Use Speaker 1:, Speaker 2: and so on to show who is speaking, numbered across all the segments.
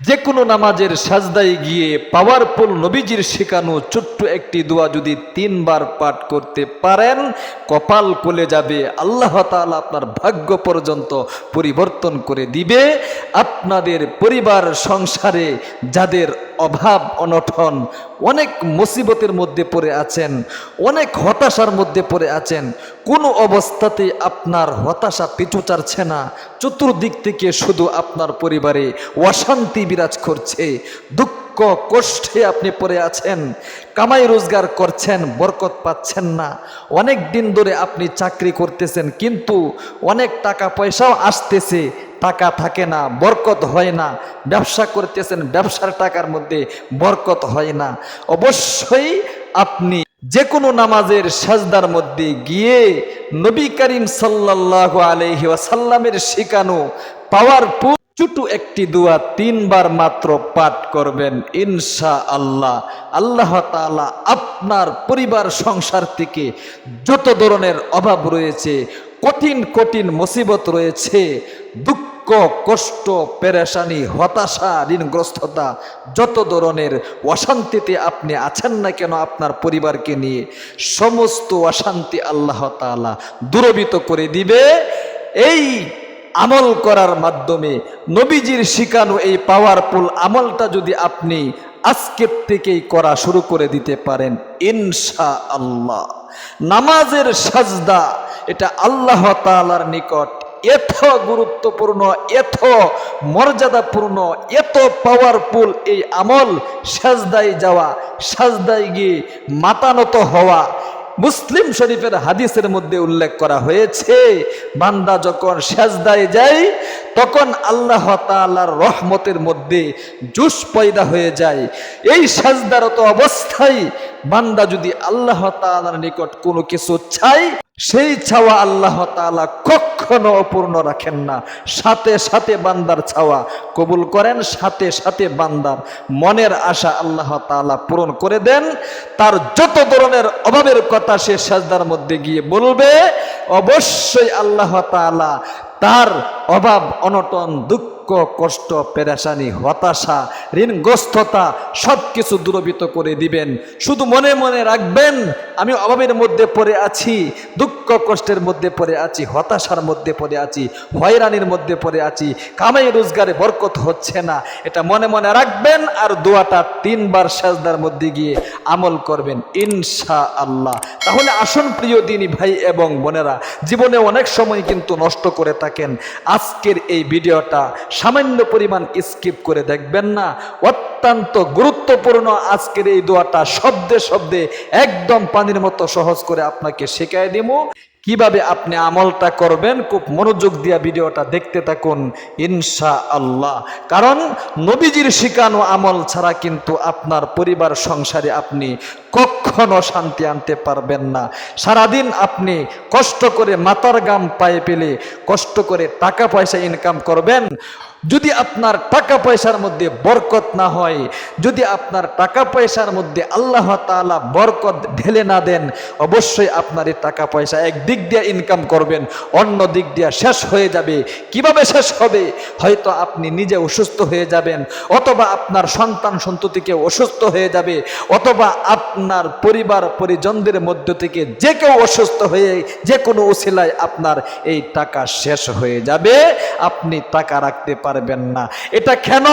Speaker 1: যে কোনো নামাজের সাজদায় গিয়ে পাওয়ারফুল নবীজির শেখানো ছোট্ট একটি দোয়া যদি তিনবার পাঠ করতে পারেন, কপাল কোলে যাবে, আল্লাহ তাআলা আপনার ভাগ্য পর্যন্ত পরিবর্তন করে দিবে। আপনাদের পরিবার, সংসারে যাদের অভাব, অনটন, অনেক মুসিবতের মধ্যে পড়ে আছেন, অনেক হতাশার মধ্যে পড়ে আছেন কোনো অবস্থাতে আপনার হতাশা পিছু চাচ্ছে না? চতুর্দিক থেকে শুধু আপনার পরিবারে অশান্তি বিরাজ করছে, দুঃখ, কষ্টে আপনি পড়ে আছেন, কামাই রোজগার করছেন, বরকত পাচ্ছেন না। অনেক দিন ধরে আপনি চাকরি করতেছেন, কিন্তু অনেক টাকা পয়সাও আসতেছে, টাকা থাকে না, বরকত হয় না। ব্যবসা করতেছেন, ব্যবসার টাকার মধ্যে বরকত হয় না। অবশ্যই আপনি যে কোনো নামাজের সাজদার মধ্যে গিয়ে নবী করিম সাল্লাহ আলহি ওয়াসাল্লামের শিখানো পাওয়ারফুল ছোট একটি দোয়া তিনবার মাত্র পাঠ করবেন ইনশা আল্লাহ আল্লাহ তাআলা আপনার পরিবার, সংসার থেকে যত ধরনের অভাব রয়েছে, কঠিন কঠিন মুসিবত রয়েছে, দুঃখ কষ্ট, পেরেশানি, হতাশা, ঋণগ্রস্ততা, যত ধরনের অশান্তিতে আপনি আছেন না কেন আপনার পরিবারকে নিয়ে, সমস্ত অশান্তি আল্লাহ তাআলা দূরবিত করে দিবে। এই আমল করার মাধ্যমে নবীজির শিকানো, এই পাওয়ারফুল আমলটা যদি আপনি আজকের থেকেই করা শুরু করে দিতে পারেন ইনশা আল্লাহ নামাজের সাজদা, এটা আল্লাহ তাআলার নিকট এত গুরুত্বপূর্ণ, এত মর্যাদাপূর্ণ, এত পাওয়ারফুল এই আমল সাজদায় যাওয়া, সাজদায় গিয়ে মাতানত হওয়া। মুসলিম শরীফের হাদিসের মধ্যে উল্লেখ করা হয়েছে, বান্দা যখন সাজদায় যায় তখন আল্লাহ তাআলার রহমতের মধ্যে জুস পয়দা হয়ে যায়। এই সাজদারত অবস্থায় বান্দা যদি আল্লাহ তাআলার নিকট কোনো কিছু চাই সেই ছাওয়া আল্লাহ তাআলা কখনো অপূর্ণ রাখেন না। সাথে সাথে বান্দার ছাওয়া কবুল করেন, সাথে সাথে বান্দার মনের আশা আল্লাহ তাআলা পূরণ করে দেন। তার যত ধরনের অভাবের কথা সে সাজদার মধ্যে গিয়ে বলবে, অবশ্যই আল্লাহ তাআলা তার অভাব অনটন দুঃখ কষ্ট, পেরেশানি, হতাশা, ঋণগ্রস্ততা সব কিছু দূরবিত করে দিবেন। শুধু মনে মনে রাখবেন, আমি অভাবের মধ্যে পড়ে আছি, দুঃখ, কষ্টের মধ্যে পড়ে আছি, হতাশার মধ্যে পড়ে আছি, হয়রানির মধ্যে পড়ে আছি, কামাই, রোজগারে বরকত হচ্ছে না। এটা মনে মনে রাখবেন আর দোয়াটা তিনবার সাজদার মধ্যে গিয়ে আমল করবেন ইনশা আল্লাহ তাহলে আসুন প্রিয় দিনী ভাই এবং বোনেরা, জীবনে অনেক সময় কিন্তু নষ্ট করে থাকেন। আজকের এই ভিডিওটা সামান্য পরিমাণ স্কিপ করে দেখবেন না। অত্যন্ত গুরুত্বপূর্ণ আজকের এই দোয়াটা শব্দে শব্দে একদম পানির মতো সহজ করে আপনাকে শেখায় দিব। কীভাবে আপনি আমলটা করবেন, খুব মনোযোগ দিয়া ভিডিওটা দেখতে থাকুন ইনশা আল্লাহ কারণ নবীজির শিকানো আমল ছাড়া কিন্তু আপনার পরিবার, সংসারে আপনি কখনো শান্তি আনতে পারবেন না। সারাদিন আপনি কষ্ট করে মাথার গাম পায়ে পেলে কষ্ট করে টাকা পয়সা ইনকাম করবেন। যদি আপনার টাকা পয়সার মধ্যে বরকত না হয়, যদি আপনার টাকা পয়সার মধ্যে আল্লাহ তাআলা বরকত ঢেলে না দেন, অবশ্যই আপনার এই টাকা পয়সা এক দিক দিয়ে ইনকাম করবেন, অন্য দিক দিয়ে শেষ হয়ে যাবে। কীভাবে শেষ হবে? হয়তো আপনি নিজে অসুস্থ হয়ে যাবেন, অথবা আপনার সন্তান সন্ততিকে অসুস্থ হয়ে যাবে, অথবা আপনার পরিবার, পরিজনদের মধ্য থেকে যে কেউ অসুস্থ হয়ে যে কোনো উসিলায় আপনার এই টাকা শেষ হয়ে যাবে। আপনি টাকা রাখতে পারবেন না। এটা কেন?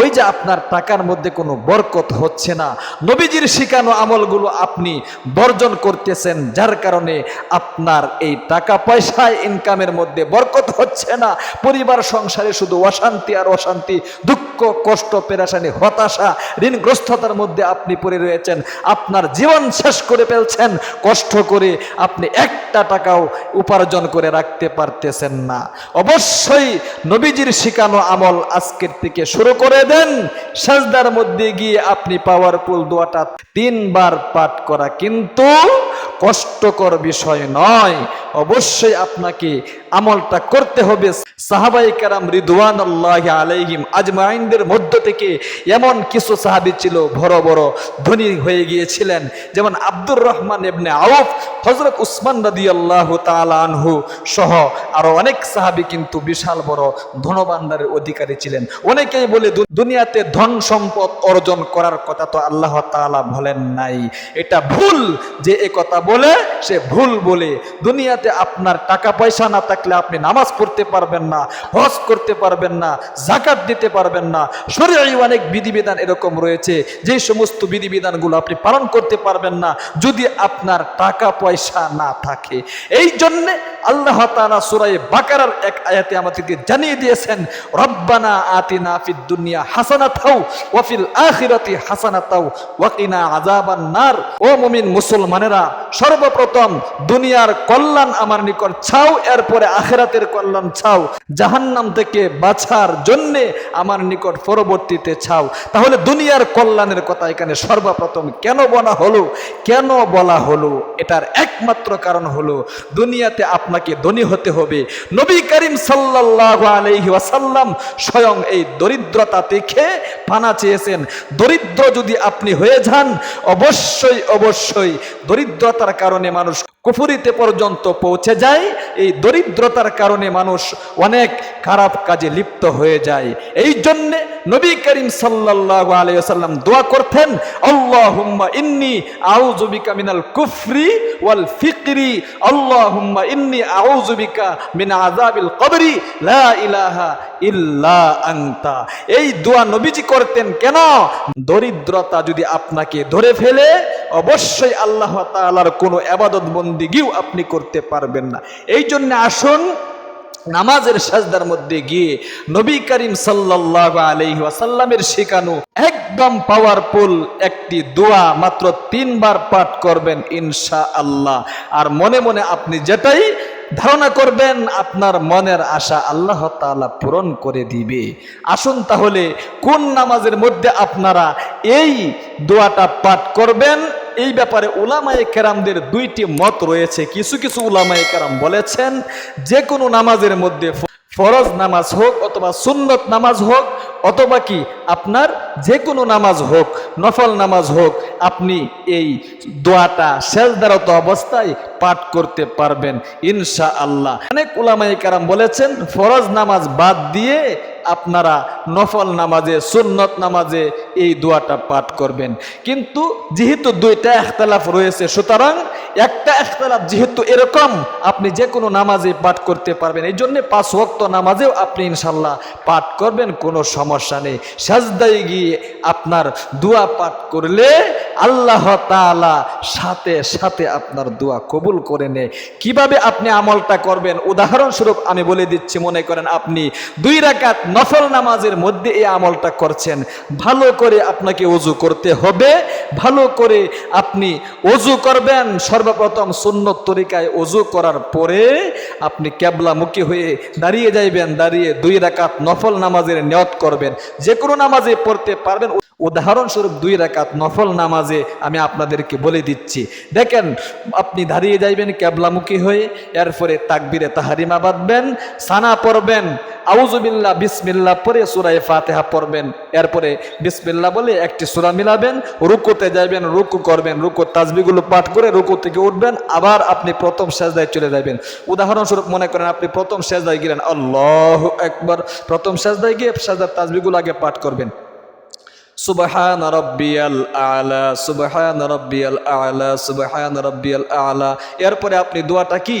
Speaker 1: ওই যে আপনার টাকার মধ্যে কোনো বরকত হচ্ছে না। নবীজির শিখানো আমলগুলো আপনি বর্জন করতেছেন, যার কারণে আপনার এই টাকা পয়সায় ইনকামের মধ্যে বরকত হচ্ছে না। পরিবার, সংসারে শুধু অশান্তি আর অশান্তি, দুঃখ, কষ্ট, পেরাশানি, হতাশা, ঋণগ্রস্ততার মধ্যে আপনি পড়ে রয়েছেন। আপনার জীবন শেষ করে ফেলছেন, কষ্ট করে আপনি একটা টাকাও উপার্জন করে রাখতে পারতেছেন না। অবশ্যই নবীজির শিকানো আমল আজকের থেকে শুরু করে দেন। সাজদার মধ্যে গিয়ে আপনি পাওয়ারফুল দোয়াটা তিনবার পাঠ করা কিন্তু কষ্টকর বিষয় নয়। অবশ্যই আপনাকে আমলটা করতে হবে। সাহাবাই কারাম রিদওয়ান আল্লাহ আলাইহিম আজমাইনদের মধ্য থেকে এমন কিছু সাহাবি ছিল, বড় বড় ধনী হয়ে গিয়েছিলেন। যেমন আব্দুর রহমান ইবনে আউফ হজরত উসমান রাদি আল্লাহ আনহু সহ আরও অনেক সাহাবি কিন্তু বিশাল বড় ধনভাণ্ডারের অধিকারী ছিলেন। অনেকেই বলে দুনিয়াতে ধন সম্পদ অর্জন করার কথা তো আল্লাহ তাআলা বলেন নাই। এটা ভুল যে এ কথা বলে, সে ভুল বলে। দুনিয়াতে আপনার টাকা পয়সা না থাকলে আপনি নামাজ পড়তে পারবেন না, হজ করতে পারবেন না জাকাত দিতে পারবেন না। শরীরে অনেক বিধিবিধান এরকম রয়েছে যে সমস্ত বিধিবিধানগুলো আপনি পালন করতে পারবেন না, যদি আপনার টাকা পয়সা না থাকে। এই জন্যে আল্লাহ তাআলা সূরায়ে বাকারার এক আয়াতে আমাদেরকে জানিয়ে দিয়েছেন, রব্বানা আতিনা ফিদ দুনিয়া হাসানাতাও ওয়া ফিল আখিরাতি হাসানাতাও ওয়া কিনা আযাবান নার। ও মুমিন মুসলমানেরা, সর্বপ্রথম দুনিয়ার কল্যাণ আমার নিকট চাও, এরপরে আখিরাতের কল্যাণ চাও। জাহান্নাম থেকে বাঁচার জন্যে আমার নিকট পরবর্তীতে চাও। তাহলে দুনিয়ার কল্যাণের কথা এখানে সর্বপ্রথম কেন বলা হলো? কেন বলা হলো? এটার একমাত্র কারণ হলো, দুনিয়াতে আপনাকে ধনী হতে হবে। নবী করিম সাল্লাল্লাহু আলাইহি ওয়াসাল্লাম স্বয়ং এই দরিদ্রতা দেখে পানা চেয়েছেন। দরিদ্র যদি আপনি হয়ে যান, অবশ্যই অবশ্যই দরিদ্রতার কারণে মানুষ কুফুরিতে পর্যন্ত পৌঁছে যায়, এই দরিদ্রতার কারণে মানুষ অনেক খারাপ কাজে লিপ্ত হয়ে যায়। এই জন্যে নবী করিম সাল্লাহ আলিয়া সাল্লাম দোয়া করতেন আল্লাহুম্মা ইন্নী আউযু মিনাল কুফরি ওয়াল ফিকরি। আল্লাহুম্মা ইন্নী আউযু বিকা মিন আযাবিল কবরি। লা ইলাহা ইল্লা আনতা। এই দোয়া নবীজি করতেন কেন? দরিদ্রতা যদি আপনাকে ধরে ফেলে, অবশ্যই আল্লাহ তাআলার কোনো আবাদত বন্দিগিও আপনি করতে পারবেন না। এই জন্য আসুন নামাজের সাজদার মধ্যে গিয়ে নবী করিম সাল্লাল্লাহু আলাইহি ওয়াসাল্লামের শেখানো একদম পাওয়ারফুল একটি দোয়া মাত্র তিনবার পাঠ করবেন ইনশা আল্লাহ আর মনে মনে আপনি যেটাই ধারণা করবেন, আপনার মনের আশা আল্লাহ তাআলা পূরণ করে দিবে। আসুন তাহলে কোন নামাজের মধ্যে আপনারা এই দোয়াটা পাঠ করবেন? এই ব্যাপারে উলামায়ে কেরামদের দুইটি মত রয়েছে। কিছু কিছু উলামায়ে কেরাম বলেছেন যে কোনো নামাজের মধ্যে ফরজ নামাজ হোক অথবা সুন্নত নামাজ হোক, অথবা কি আপনার যে কোনো নামাজ হোক, নফল নামাজ হোক, আপনি এই দোয়াটা শেষদারত অবস্থায় পাঠ করতে পারবেন ইনশা আল্লাহ অনেক উলামায়ে কারাম বলেছেন, ফরজ নামাজ বাদ দিয়ে আপনারা নফল নামাজে, সুন্নত নামাজে এই দোয়াটা পাঠ করবেন। কিন্তু যেহেতু দুইটা একতলাফ রয়েছে, সুতরাং একটা একতলাফ যেহেতু এরকম, আপনি যে কোনো নামাজে পাঠ করতে পারবেন। এই জন্য পাঁচ ওয়াক্ত নামাজেও আপনি ইনশাল্লাহ পাঠ করবেন, কোনো সমস্যা নেই। সাজদায় গিয়ে আপনার দোয়া পাঠ করলে আল্লাহ তাআলা সাথে সাথে আপনার দোয়া কবুল করে নেয়। কীভাবে আপনি আমলটা করবেন? উদাহরণস্বরূপ আমি বলে দিচ্ছি, মনে করেন আপনি দুই রাকাত নফল নামাজের মধ্যে এই আমলটা করছেন। ভালো করে আপনাকে অজু করতে হবে। ভালো করে আপনি অজু করবেন, সর্বপ্রথম সুন্নত তরিকায় অজু করার পরে আপনি ক্যাবলামুখী হয়ে দাঁড়িয়ে যাইবেন, দাঁড়িয়ে দুই রাকাত নফল নামাজের নিয়ত করবেন। যে কোনো নামাজে পড়তে পারবেন উদাহরণস্বরূপ দুই রাকাত নফল নামাজে আমি আপনাদেরকে বলে দিচ্ছি। দেখেন, আপনি দাঁড়িয়ে যাইবেন ক্যাবলামুখী হয়ে, এরপরে তাকবিরে তাহারিমা বাঁধবেন, সানা পড়বেন আউজুবিল্লাহ বিসমিল্লা পরে সুরায় ফাতেহা পড়বেন, এরপরে বিসমিল্লাহ বলে একটি সুরা মিলাবেন, রুকুতে যাবেন রুকু করবেন রুকু তাজবিগুলো পাঠ করে রুকু থেকে উঠবেন, আবার আপনি প্রথম সেজদায় চলে যাবেন উদাহরণস্বরূপ মনে করেন আপনি প্রথম সেজদায় গেলেন, আল্লাহ একবার প্রথম সেজদায় গিয়ে সেজদার তাজবিগুলো আগে পাঠ করবেন। সুবহান রব্বিয়াল আলা সুবহান রব্বিয়াল আলা সুবহান রব্বিয়াল আলা। এরপরে আপনি দোয়াটা কি?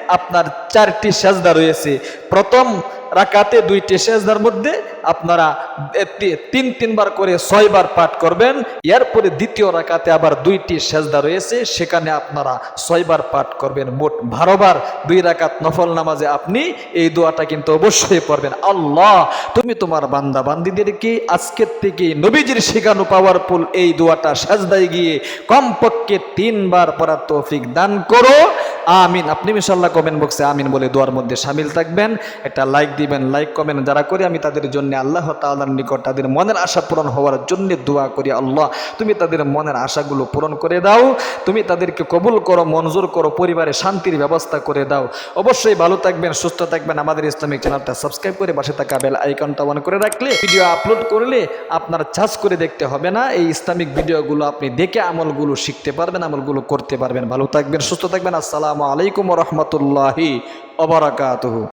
Speaker 1: আপনার চারটি সাজদা রয়েছে। প্রথম রাকাতে দুইটি সেজদার মধ্যে আপনারা তিন তিনবার করে ছয়বার পাঠ করবেন। এরপরে দ্বিতীয় রাকাতে আবার দুইটি সেজদা রয়েছে, সেখানে আপনারা ছয়বার পাঠ করবেন মোট বারোবার। দুই রাকাত নফল নামাজে আপনি এই দোয়াটা কিন্তু অবশ্যই পড়বেন। আল্লাহ, তুমি তোমার বান্দা বান্দিদেরকে আজকের থেকে নবীজির শেখানো পাওয়ারফুল এই দোয়াটা সাজদায় গিয়ে কমপক্ষে তিনবার পড়ার তৌফিক দান করো। আমিন। আপনি মিশাল্লাহ কমেন্ট বক্সে আমিন বলে দোয়ার মধ্যে সামিল থাকবেন। একটা লাইক দিবেন লাইক কমেন্ট যারা করে আমি তাদের জন্য আল্লাহ তাআলার নিকট তাদের মনের আশা পূরণ হওয়ার জন্য দোয়া করি, আল্লাহ। তুমি তাদের মনের আশাগুলো পূরণ করে দাও, তুমি তাদেরকে কবুল করো, মঞ্জুর করো, পরিবারে শান্তির ব্যবস্থা করে দাও। অবশ্যই ভালো থাকবেন, সুস্থ থাকবেন। আমাদের ইসলামিক চ্যানেলটা সাবস্ক্রাইব করে পাশে থাকা বেল আইকনটা অন করে রাখলে ভিডিও আপলোড করলে আপনার চার্জ করে দেখতে হবে না। এই ইসলামিক ভিডিওগুলো আপনি দেখে আমলগুলো শিখতে পারবেন, আমলগুলো করতে পারবেন। ভালো থাকবেন, সুস্থ থাকবেন। আসসালামু আলাইকুম রহমতুল্লাহি অবরাকাতহু